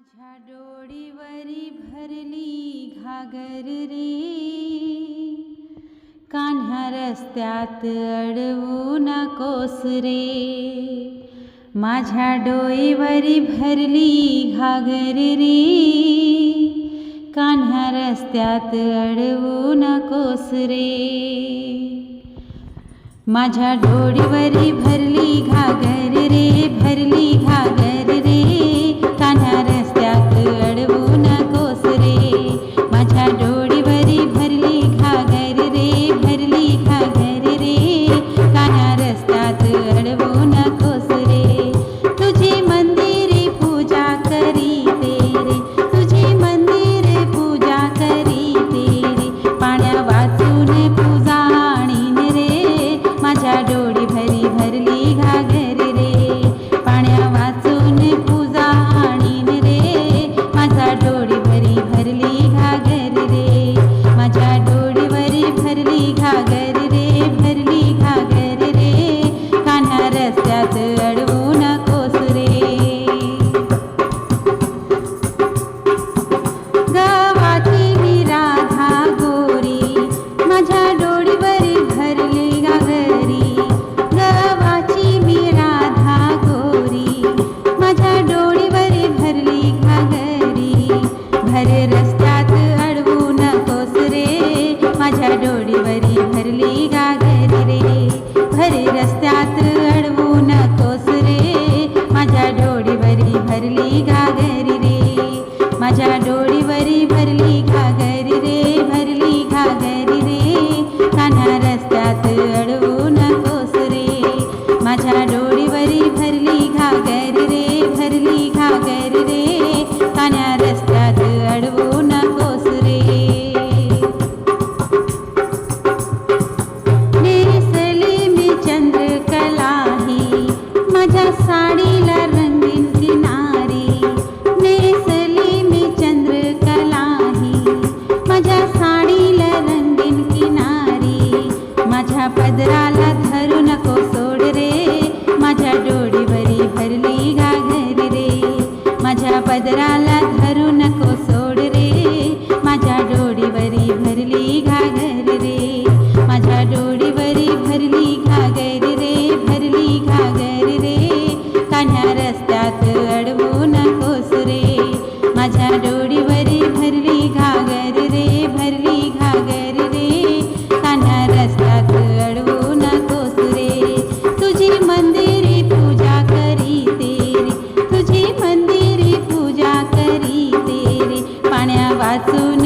माझ्या डोळीवरी भरली घागर रे. कान्हा रस्त्यात अडवू नकोस रे. माझ्या डोळीवरी भरली घागर रे. कान्हा रस्त्यात अडवू नकोस रे. माझ्या डोळीवरी भरली அடு அடுவோம் हर ली गागर पदराला धरू नको सोड रे. माझ्या डोळीवरी भरली घाघर रे. माझ्या पदराला धरू वाचून